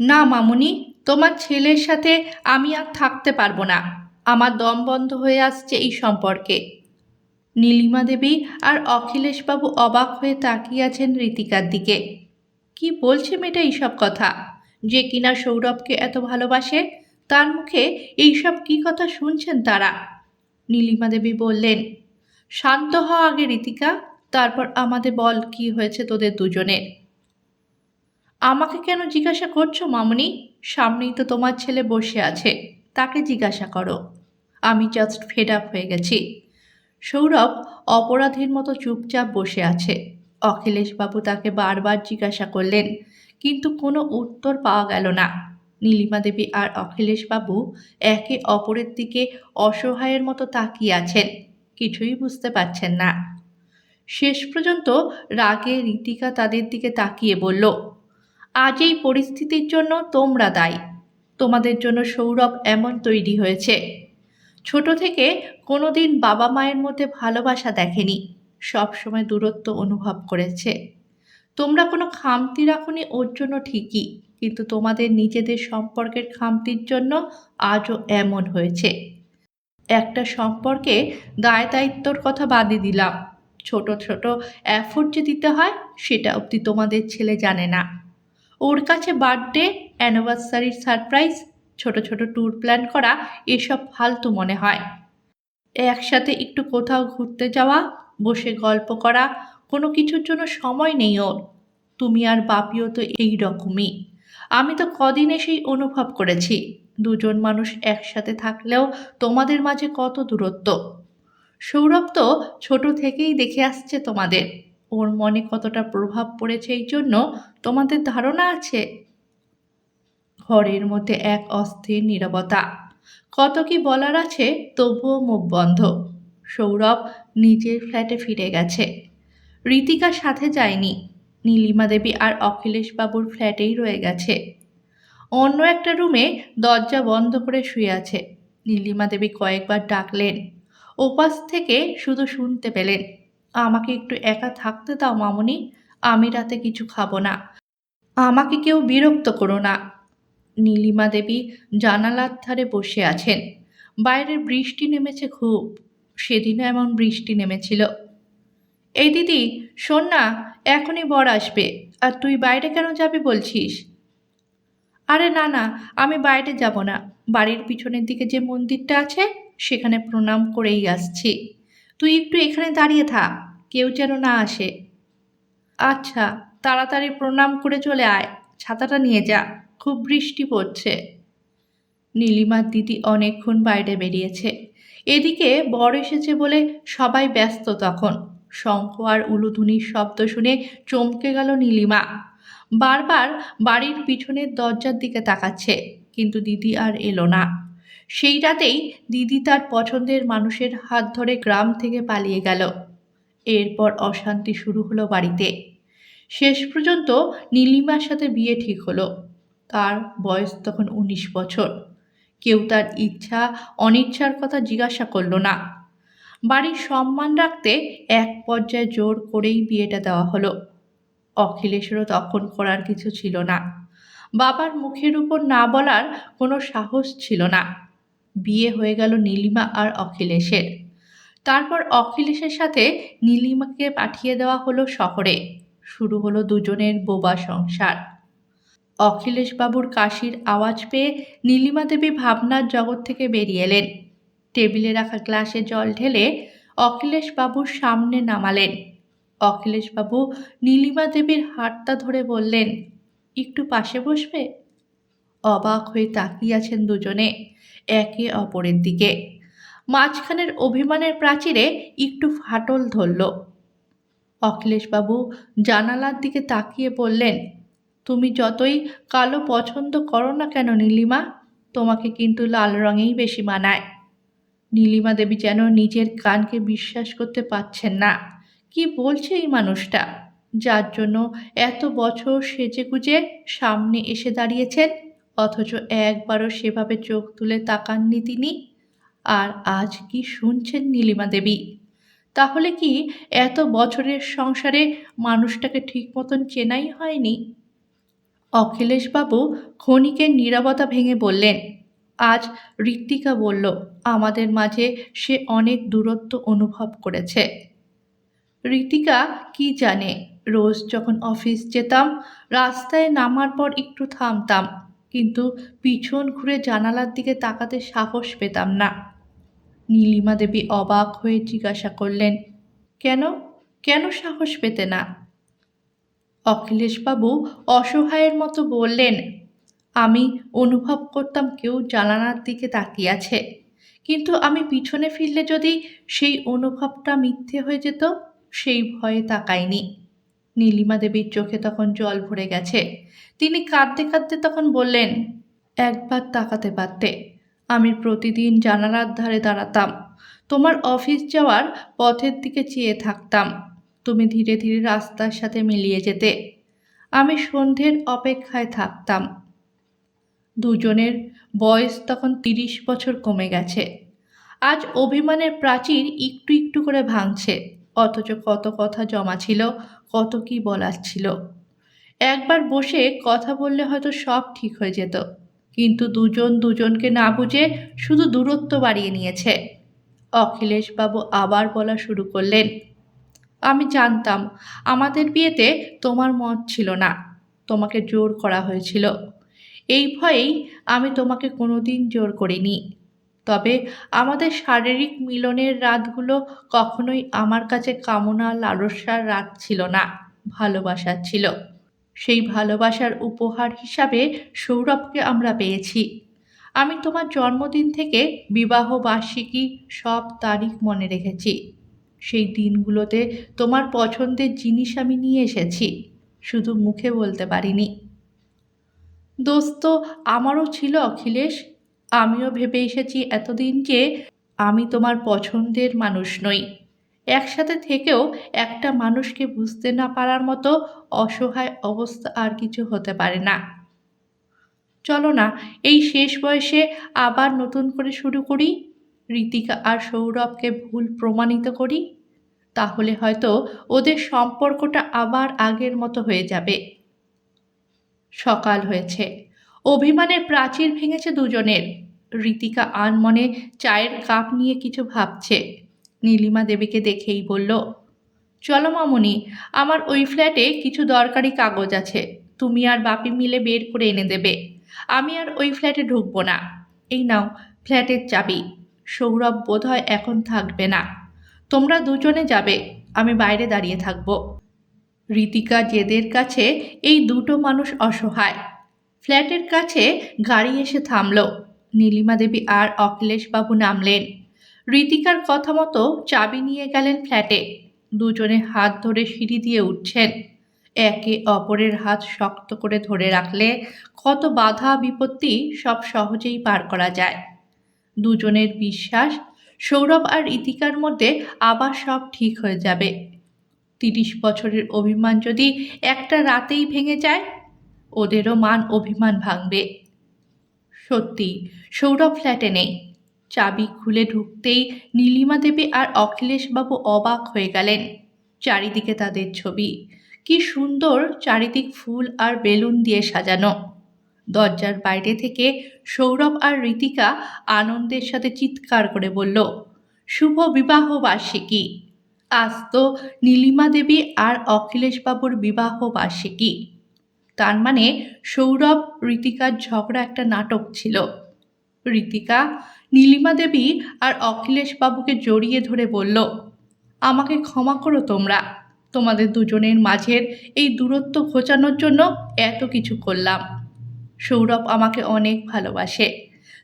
না, মামুনি, তোমার ছেলের সাথে আমি আর থাকতে পারব না। আমার দম বন্ধ হয়ে আসছে এই সম্পর্কে। নীলিমা দেবী আর অখিলেশবাবু অবাক হয়ে তাকিয়ে আছেন রীতিকার দিকে। কি বলছে মেয়েটা এইসব কথা? যে কিনা সৌরভকে এত ভালোবাসে? তার মুখে এইসব কি কথা শুনছেন তারা? নীলিমা দেবী বললেন, শান্ত হওয়া আগে রীতিকা, তারপর আমাদের বল কি হয়েছে তোদের দুজনের। আমাকে কেন জিজ্ঞাসা করছ, মামনি? সামনেই তো তোমার ছেলে বসে আছে। তাকে জিজ্ঞাসা করো। আমি জাস্ট ফেড আপ হয়ে গেছি। সৌরভ অপরাধীর মতো চুপচাপ বসে আছে। অখিলেশবাবু তাকে বারবার জিজ্ঞাসা করলেন, কিন্তু কোনো উত্তর পাওয়া গেল না। নীলিমা দেবী আর অখিলেশবাবু একে অপরের দিকে অসহায়ের মতো তাকিয়ে আছেন। কিছুই বুঝতে পারছেন না। শেষ পর্যন্ত রাগে রীতিকা তাদের দিকে তাকিয়ে বলল আজ এই পরিস্থিতির জন্য তোমরা দায়ী। তোমাদের জন্য সৌরভ এমন তৈরি হয়েছে। ছোট থেকে কোনোদিন বাবা মায়ের মধ্যে ভালোবাসা দেখেনি। সবসময় দূরত্ব অনুভব করেছে। তোমরা কোনো খামতি রাখুনি ওর জন্য ঠিকই, কিন্তু তোমাদের নিজেদের সম্পর্কের খামতির জন্য আজও এমন হয়েছে। একটা সম্পর্কে দায় দায়িত্বর কথা বাদই দিলাম। ছোট ছোট অ্যাফোর্ট যে দিতে হয়, সেটা অবধি তোমাদের ছেলে জানে না। ওর কাছে বার্থডে, অ্যানিভার্সারির সারপ্রাইজ, ছোট ছোট ট্যুর প্ল্যান করা, এসব ফালতু মনে হয়। একসাথে একটু কোথাও ঘুরতে যাওয়া, বসে গল্প করা, কোনো কিছুর জন্য সময় নেই ওর। তুমি আর বাপিও তো এই রকমই। আমি তো কদিন এসেই অনুভব করেছি, দুজন মানুষ একসাথে থাকলেও তোমাদের মাঝে কত দূরত্ব। সৌরভ তো ছোট থেকেই দেখে আসছে তোমাদের। ওর মনে কতটা প্রভাব পড়েছে এই জন্য তোমাদের ধারণা আছে? ঘরের মধ্যে এক অস্থির নীরবতা। কত কি বলার আছে তবুও মুখ বন্ধ। সৌরভ নিজের ফ্ল্যাটে ফিরে গেছে। রীতিকার সাথে যায়নি। নীলিমা দেবী আর অখিলেশবাবুর ফ্ল্যাটেই রয়ে গেছে। অন্য একটা রুমে দরজা বন্ধ করে শুয়ে আছে। নীলিমা দেবী কয়েকবার ডাকলেন। ওপাশ থেকে শুধু শুনতে পেলেন। আমাকে একটু একা থাকতে দাও, মামনি। আমি রাতে কিছু খাব না। আমাকে কেউ বিরক্ত করো না। নীলিমা দেবী জানালার ধারে বসে আছেন। বাইরে বৃষ্টি নেমেছে খুব। সেদিনও এমন বৃষ্টি নেমেছিল। এই দিদি, শোন না, এখনই বর আসবে। আর তুই বাইরে কেন যাবি বলছিস? আরে না না, আমি বাইরে যাব না। বাড়ির পিছনের দিকে যে মন্দিরটা আছে, সেখানে প্রণাম করেই আসছি। তুই একটু এখানে দাঁড়িয়ে থাক, কেউ যেন না আসে। আচ্ছা তাড়াতাড়ি প্রণাম করে চলে আয়, ছাতাটা নিয়ে যা, খুব বৃষ্টি পড়ছে। নীলিমার দিদি অনেকক্ষণ বাইরে বেরিয়েছে। এদিকে বর এসেছে বলে সবাই ব্যস্ত তখন। শঙ্খ আর উলুধুনির শব্দ শুনে চমকে গেল নীলিমা। বারবার বাড়ির পিছনের দরজার দিকে তাকাচ্ছে, কিন্তু দিদি আর এলো না। সেই রাতেই দিদি তার পছন্দের মানুষের হাত ধরে গ্রাম থেকে পালিয়ে গেল। এরপর অশান্তি শুরু হলো বাড়িতে। শেষ পর্যন্ত নীলিমার সাথে বিয়ে ঠিক হলো। তার বয়স তখন উনিশ বছর। কেউ তার ইচ্ছা, অনিচ্ছার কথা জিজ্ঞাসা করল না। বাড়ির সম্মান রাখতে এক পর্যায়ে জোর করেই বিয়েটা দেওয়া হলো। অখিলেশেরও তখন করার কিছু ছিল না। বাবার মুখের উপর না বলার কোনো সাহস ছিল না। বিয়ে হয়ে গেল নীলিমা আর অখিলেশের। তারপর অখিলেশের সাথে নীলিমাকে পাঠিয়ে দেওয়া হলো শহরে। শুরু হলো দুজনের বোবা সংসার। অখিলেশবাবুর কাশির আওয়াজ পেয়ে নীলিমা দেবী ভাবনার জগৎ থেকে বেরিয়ে এলেন। টেবিলে রাখা গ্লাসে জল ঢেলে অখিলেশবাবুর সামনে নামালেন। অখিলেশবাবু নীলিমা দেবীর হাতটা ধরে বললেন, একটু পাশে বসবে? অবাক হয়ে তাকিয়ে আছেন দুজনে। একে অপরের দিকে। মাঝখানের অভিমানের প্রাচীরে একটু ফাটল ধরল। অখিলেশবাবু জানালার দিকে তাকিয়ে বললেন, তুমি যতই কালো পছন্দ করো না কেন নীলিমা, তোমাকে কিন্তু লাল রঙেই বেশি মানায়। নীলিমা দেবী যেন নিজের কানকে বিশ্বাস করতে পারছেন না। কি বলছে এই মানুষটা? যার জন্য এত বছর সেজে গুজে সামনে এসে দাঁড়িয়েছেন। অথচ একবারও সেভাবে চোখ তুলে তাকাননি তিনি। আর আজ কি শুনছেন নীলিমা দেবী? তাহলে কি এত বছরের সংসারে মানুষটাকে ঠিক মতন চেনাই হয়নি? অখিলেশবাবু ক্ষণিকের নীরবতা ভেঙে বললেন, আজ ঋত্বিকা বলল, আমাদের মাঝে সে অনেক দূরত্ব অনুভব করেছে। ঋতিকা কি জানে, রোজ যখন অফিস যেতাম, রাস্তায় নামার পর একটু থামতাম কিন্তু পিছন ঘুরে জানালার দিকে তাকাতে সাহস পেতাম না। নীলিমা দেবী অবাক হয়ে জিজ্ঞাসা করলেন, কেন? কেন সাহস পেতে না? অখিলেশবাবু অসহায়ের মতো বললেন, আমি অনুভব করতাম কেউ জানালার দিকে তাকিয়ে আছে, কিন্তু আমি পিছনে ফিরলে যদি সেই অনুভবটা মিথ্যে হয়ে যেত, সেই ভয়ে তাকাইনি। নীলিমা দেবীর চোখে তখন জল ভরে গেছে। তিনি কাঁদতে কাঁদতে তখন বললেন, একবার তাকাতে পারতে। আমি প্রতিদিন জানালার ধারে দাঁড়াতাম। তোমার অফিস যাওয়ার পথের দিকে চেয়ে থাকতাম। তুমি ধীরে ধীরে রাস্তার সাথে মিলিয়ে যেতে। আমি সন্ধ্যের অপেক্ষায় থাকতাম। দুজনের বয়স তখন তিরিশ বছর কমে গেছে। আজ অভিমানের প্রাচীর একটু একটু করে ভাঙছে। অথচ কত কথা জমা ছিল কত কি বলার ছিল। একবার বসে কথা বললে হয়তো সব ঠিক হয়ে যেত, কিন্তু দুজন দুজনকে না বুঝে শুধু দূরত্ব বাড়িয়ে নিয়েছে। অখিলেশবাবু আবার বলা শুরু করলেন, আমি জানতাম, আমাদের বিয়েতে তোমার মত ছিল না, তোমাকে জোর করা হয়েছিল। এই ভয়েই আমি তোমাকে কোনোদিন জোর করিনি। তবে আমাদের শারীরিক মিলনের রাতগুলো কখনোই আমার কাছে কামনা লালসার রাত ছিল না, ভালোবাসার ছিল। সেই ভালোবাসার উপহার হিসাবে সৌরভকে আমরা পেয়েছি। আমি তোমার জন্মদিন থেকে বিবাহ বার্ষিকী সব তারিখ মনে রেখেছি। সেই দিনগুলোতে তোমার পছন্দের জিনিস আমি নিয়ে এসেছি, শুধু মুখে বলতে পারিনি। দোস্ত, আমারও ছিল অখিলেশ আমিও ভেবে এসেছি এতদিন যে আমি তোমার পছন্দের মানুষ নই। একসাথে থেকেও একটা মানুষকে বুঝতে না পারার মতো অসহায় অবস্থা আর কিছু হতে পারে না। চলো না, এই শেষ বয়সে আবার নতুন করে শুরু করি। ঋতিকা আর সৌরভকে ভুল প্রমাণিত করি। তাহলে হয়তো ওদের সম্পর্কটা আবার আগের মতো হয়ে যাবে। সকাল হয়েছে। অভিমানের প্রাচীর ভেঙেছে দুজনের। ঋতিকা আনমনে চায়ের কাপ নিয়ে কিছু ভাবছে। নীলিমা দেবীকে দেখেই বলল, চলো মামুনি, আমার ওই ফ্ল্যাটে কিছু দরকারি কাগজ আছে। তুমি আর বাপি মিলে বের করে এনে দেবে। আমি আর ওই ফ্ল্যাটে ঢুকবো না। এই নাও ফ্ল্যাটের চাবি। সৌরভ বোধহয় এখন থাকবে না। তোমরা দুজনে যাবে, আমি বাইরে দাঁড়িয়ে থাকব। ঋতিকা জেদের কাছে এই দুটো মানুষ অসহায়। ফ্ল্যাটের কাছে গাড়ি এসে থামল। নীলিমা দেবী আর অখিলেশবাবু নামলেন। ঋতিকার কথা মতো চাবি নিয়ে গেলেন ফ্ল্যাটে। দুজনে হাত ধরে সিঁড়ি দিয়ে উঠছেন। একে অপরের হাত শক্ত করে ধরে রাখলে কত বাধা বিপত্তি সব সহজেই পার করা যায়। দুজনের বিশ্বাস সৌরভ আর ইতিকার মধ্যে আবার সব ঠিক হয়ে যাবে। তিরিশ বছরের অভিমান যদি একটা রাতেই ভেঙে যায় ওদেরও মান অভিমান ভাঙবে। সত্যি, সৌরভ ফ্ল্যাটে নেই। চাবি খুলে ঢুকতেই নীলিমা দেবী আর অখিলেশবাবু অবাক হয়ে গেলেন। চারিদিকে তাদের ছবি। কি সুন্দর চারিদিক ফুল আর বেলুন দিয়ে সাজানো। দরজার বাইরে থেকে সৌরভ আর ঋতিকা আনন্দের সাথে চিৎকার করে বলল, শুভ বিবাহ বার্ষিকী। আজ তো নীলিমা দেবী আর অখিলেশবাবুর বিবাহ বার্ষিকী। তার মানে সৌরভ, ঋতিকার ঝগড়া একটা নাটক ছিল। ঋতিকা, নীলিমা দেবী আর অখিলেশবাবুকে জড়িয়ে ধরে বলল, আমাকে ক্ষমা করো তোমরা। তোমাদের দুজনের মাঝের এই দূরত্ব ঘোচানোর জন্য এত কিছু করলাম। সৌরভ আমাকে অনেক ভালোবাসে।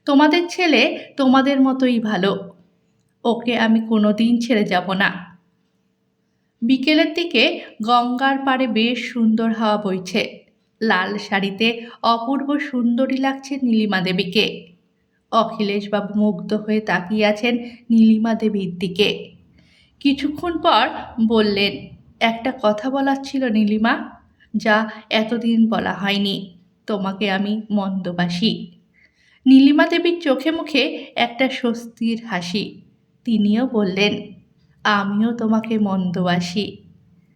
তোমাদের ছেলে তোমাদের মতোই ভালো। ওকে আমি কোনো দিন ছেড়ে যাব না। বিকেলের দিকে গঙ্গার পাড়ে বেশ সুন্দর হাওয়া বইছে। লাল শাড়িতে অপূর্ব সুন্দরী লাগছে নীলিমা দেবীকে। অখিলেশবাবু মুগ্ধ হয়ে তাকিয়ে আছেন নীলিমা দেবীর দিকে। কিছুক্ষণ পর বললেন, একটা কথা বলার ছিল নীলিমা, যা এতদিন বলা হয়নি। তোমাকে আমি মন্দবাসী নীলিমা দেবীর চোখে মুখে একটা স্বস্তির হাসি। তিনিও বললেন, আমিও তোমাকে মন্দবাসী